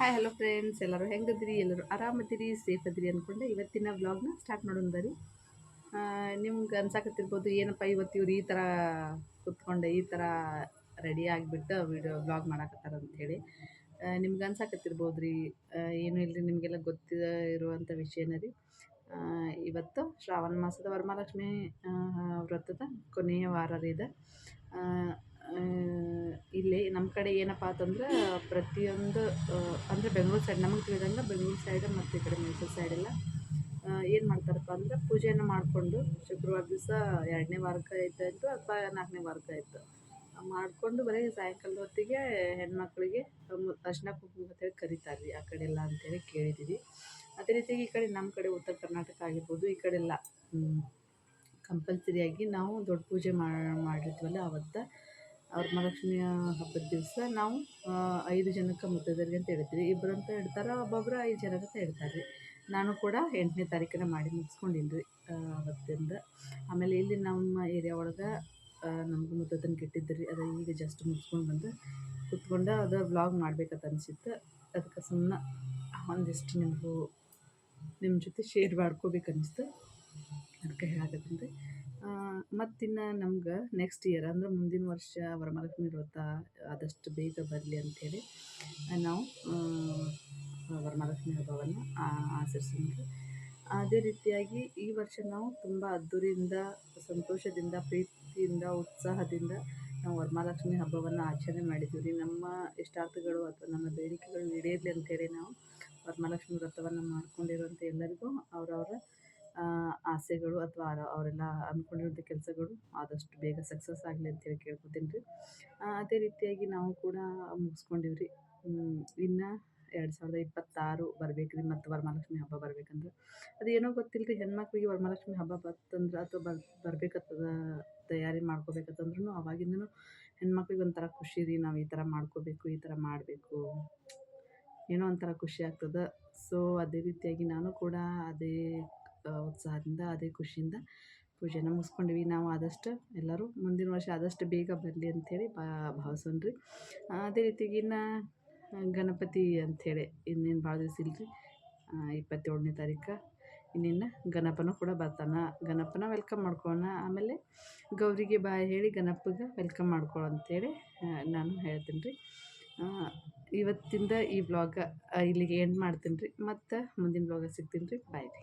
Hi hello friends ಎಲ್ಲರೂ ಹೆಂಗದಿರಿ? ಎಲ್ಲರೂ ಆರಾಮದಿರಿ? Safe ಅದಿರಿ ಅಂದ್ಕೊಂಡೆ ಇವತ್ತಿನ ವ್ಲಾಗ್ನ ಸ್ಟಾರ್ಟ್ ಮಾಡೋಣ ಬರೀ ನಿಮ್ಗೆ ಅನ್ಸಾಕತ್ತಿರ್ಬೋದು, ಏನಪ್ಪ ಇವತ್ತು ಇವ್ರು ಈ ಥರ ಕುತ್ಕೊಂಡೆ, ಈ ಥರ ರೆಡಿ ಆಗಿಬಿಟ್ಟು ವೀಡಿಯೋ ವ್ಲಾಗ್ ಮಾಡಾಕತ್ತಾರ ಹೇಳಿ. ನಿಮ್ಗೆ ಅನ್ಸಾಕತ್ತಿರ್ಬೋದು ರೀ ಏನೂ ಇಲ್ಲರಿ ನಿಮಗೆಲ್ಲ ಗೊತ್ತ ಇರುವಂಥ ವಿಷಯನ ರೀ. ಇವತ್ತು ಶ್ರಾವಣ ಮಾಸದ ವರಮಹಾಲಕ್ಷ್ಮಿ ವ್ರತದ ಕೊನೆಯ ವಾರ ರೀ ಇದು. ಇಲ್ಲಿ ನಮ್ಮ ಕಡೆ ಏನಪ್ಪ ಅಂತಂದ್ರೆ, ಪ್ರತಿಯೊಂದು ಅಂದರೆ ಬೆಂಗಳೂರು ಸೈಡ್ ನಮಗೆ ತಿಳಿದಂಗೆ ಬೆಂಗಳೂರು ಸೈಡ್ ಮತ್ತು ಈ ಕಡೆ ಮೈಸೂರು ಸೈಡೆಲ್ಲ ಏನು ಮಾಡ್ತಾರಪ್ಪ ಅಂದ್ರೆ ಪೂಜೆಯನ್ನು ಮಾಡಿಕೊಂಡು ಶುಕ್ರವಾರ ದಿವಸ ಎರಡನೇ ವಾರಕ್ಕೆ ಆಯ್ತಾಯಿತು ಅಥವಾ ನಾಲ್ಕನೇ ವಾರಕ್ಕೆ ಆಯಿತು ಮಾಡಿಕೊಂಡು ಬರೀ ಸಾಯಂಕಾಲದ ಹೊತ್ತಿಗೆ ಹೆಣ್ಮಕ್ಳಿಗೆ ಅರ್ಶಿನ ಕುಂಕುಮ ಅಂತೇಳಿ ಕರೀತಾರೆ ರೀ, ಆ ಕಡೆ ಎಲ್ಲ ಅಂತೇಳಿ ಕೇಳಿದ್ದೀವಿ ಅದೇ ರೀತಿಯಾಗಿ ಈ ಕಡೆ ನಮ್ಮ ಕಡೆ ಉತ್ತರ ಕರ್ನಾಟಕ ಆಗಿರ್ಬೋದು, ಈ ಕಡೆ ಎಲ್ಲ ಕಂಪಲ್ಸರಿಯಾಗಿ ನಾವು ದೊಡ್ಡ ಪೂಜೆ ಮಾಡಿರ್ತೀವಲ್ಲ ಅವತ್ತು ಅವ್ರ ಮಹಾಲಕ್ಷ್ಮಿಯ ಹಬ್ಬದ ದಿವಸ ನಾವು ಐದು ಜನಕ್ಕೆ ಮುತ್ತೈದರಿಗೆ ಅಂತ ಹೇಳ್ತೀವಿ. ಇಬ್ಬರು ಅಂತ ಇಡ್ತಾರೆ ಒಬ್ಬೊಬ್ಬರು ಐದು ಜನಕ್ಕೆ ಅಂತ ರೀ ನಾನು ಕೂಡ ಎಂಟನೇ ತಾರೀಕನ ಮಾಡಿ ಮುಗಿಸ್ಕೊಂಡಿನಿ ರೀ ಅವತ್ತಿಂದ. ಆಮೇಲೆ ಇಲ್ಲಿ ನಮ್ಮ ಏರಿಯಾ ಒಳಗೆ ನಮ್ಗೆ ಮುತ್ತೈದನ ಕೆಟ್ಟಿದ್ದು ರೀ ಅದು ಈಗ ಜಸ್ಟ್ ಮುಗಿಸ್ಕೊಂಡು ಬಂದು, ಕುತ್ಕೊಂಡು ಅದು ವ್ಲಾಗ್ ಮಾಡ್ಬೇಕಂತ ಅನಿಸಿತ್ತು. ಅದಕ್ಕೆ ಸುಮ್ಮನೆ ಒಂದಿಷ್ಟು ನಿಮಗೂ ನಿಮ್ಮ ಜೊತೆ ಶೇರ್ ಮಾಡ್ಕೋಬೇಕು ಅನ್ನಿಸ್ತು ಅದಕ್ಕೆ ಹೇಳಕತ್ತೀನಿ ರೀ ಮತ್ತಿನ್ನು ನಮ್ಗೆ ನೆಕ್ಸ್ಟ್ ಇಯರ್ ಅಂದ್ರೆ ಮುಂದಿನ ವರ್ಷ ವರಮಹಾಲಕ್ಷ್ಮಿ ವ್ರತ ಆದಷ್ಟು ಬೇಗ ಬರಲಿ ಅಂಥೇಳಿ ನಾವು ವರಮಹಾಲಕ್ಷ್ಮಿ ಹಬ್ಬವನ್ನು ಆಚರಿಸಿದ್ವಿ. ಅದೇ ರೀತಿಯಾಗಿ ಈ ವರ್ಷ ನಾವು ತುಂಬ ಅದ್ದೂರಿಯಿಂದ ಸಂತೋಷದಿಂದ, ಪ್ರೀತಿಯಿಂದ, ಉತ್ಸಾಹದಿಂದ ನಾವು ವರಮಹಾಲಕ್ಷ್ಮಿ ಹಬ್ಬವನ್ನು ಆಚರಣೆ ಮಾಡಿದ್ದೀವಿ ರೀ ನಮ್ಮ ಇಷ್ಟಾರ್ಥಗಳು ಅಥವಾ ನಮ್ಮ ಬೇಡಿಕೆಗಳು ಈಡೇರಲಿ ಅಂತೇಳಿ ನಾವು ವರಮಹಾಲಕ್ಷ್ಮಿ ವ್ರತವನ್ನು ಮಾಡ್ಕೊಂಡಿರುವಂಥ ಎಲ್ಲರಿಗೂ ಅವರವರ ಆಸೆಗಳು ಅಥವಾ ಅವ್ರ- ಅವರೆಲ್ಲ ಅಂದ್ಕೊಂಡಿರುವಂಥ ಕೆಲಸಗಳು ಆದಷ್ಟು ಬೇಗ ಸಕ್ಸಸ್ ಆಗಲಿ ಅಂತೇಳಿ ಕೇಳ್ಕೊತೀನಿ ರೀ. ಅದೇ ರೀತಿಯಾಗಿ ನಾವು ಕೂಡ ಮುಗಿಸ್ಕೊಂಡಿವಿ ರೀ ಇನ್ನು ಎರಡು ಸಾವಿರದ ಇಪ್ಪತ್ತಾರು ಬರ್ಬೇಕು ರೀ ಮತ್ತು ವರಮಹಾಲಕ್ಷ್ಮಿ ಹಬ್ಬ ಬರ್ಬೇಕಂದ್ರೆ. ಅದು ಏನೋ ಗೊತ್ತಿಲ್ಲ ರೀ ಹೆಣ್ಮಕ್ಳಿಗೆ ವರಮಹಾಲಕ್ಷ್ಮಿ ಹಬ್ಬ ಬಂತಂದ್ರೆ ಅಥವಾ ಬರ್, ಬರ್ಬೇಕತ್ತದ, ತಯಾರಿ ಮಾಡ್ಕೋಬೇಕಂತಂದ್ರೂ ಅವಾಗಿಂದನೂ ಹೆಣ್ಮಕ್ಳಿಗೆ ಒಂಥರ ಖುಷಿ ರೀ, ನಾವು ಈ ಥರ ಮಾಡ್ಕೋಬೇಕು, ಈ ಥರ ಮಾಡಬೇಕು. ಏನೋ ಒಂಥರ ಖುಷಿ ಆಗ್ತದೆ. ಸೊ ಅದೇ ರೀತಿಯಾಗಿ ನಾನು ಕೂಡ ಅದೇ ಉತ್ಸಾಹದಿಂದ, ಅದೇ ಖುಷಿಯಿಂದ ಪೂಜೆನ ಮುಗಿಸ್ಕೊಂಡಿವಿ. ನಾವು ಆದಷ್ಟು ಎಲ್ಲರೂ ಮುಂದಿನ ವರ್ಷ ಆದಷ್ಟು ಬೇಗ ಬರಲಿ ಅಂಥೇಳಿ ಭಾ ಭಾವಿಸೋಣ ರೀ ಅದೇ ರೀತಿಗಿನ್ನ ಗಣಪತಿ ಅಂಥೇಳಿ ಇನ್ನೇನು ಭಾಳ ದಿವಸ ಇಲ್ಲ ರೀ ಇಪ್ಪತ್ತೇಳನೇ ತಾರೀಕು ಇನ್ನಿನ್ನು ಗಣಪನೂ ಕೂಡ ಬರ್ತಾನೆ. ಗಣಪನ ವೆಲ್ಕಮ್ ಮಾಡ್ಕೊಳ್ಳೋಣ. ಆಮೇಲೆ ಗೌರಿಗೆ ಬಾಯ್ ಹೇಳಿ ಗಣಪಗೆ ವೆಲ್ಕಮ್ ಮಾಡ್ಕೊಳ್ಳೋ ಅಂಥೇಳಿ ನಾನು ಹೇಳ್ತೀನಿ ರೀ ಇವತ್ತಿಂದ ಈ ಬ್ಲಾಗ ಇಲ್ಲಿಗೆ ಎಂಡ್ ಮಾಡ್ತೀನಿ ರೀ ಮತ್ತು ಮುಂದಿನ ವ್ಲಾಗ ಸಿಗ್ತೀನಿ ರೀ ಬಾಯ್ ರೀ.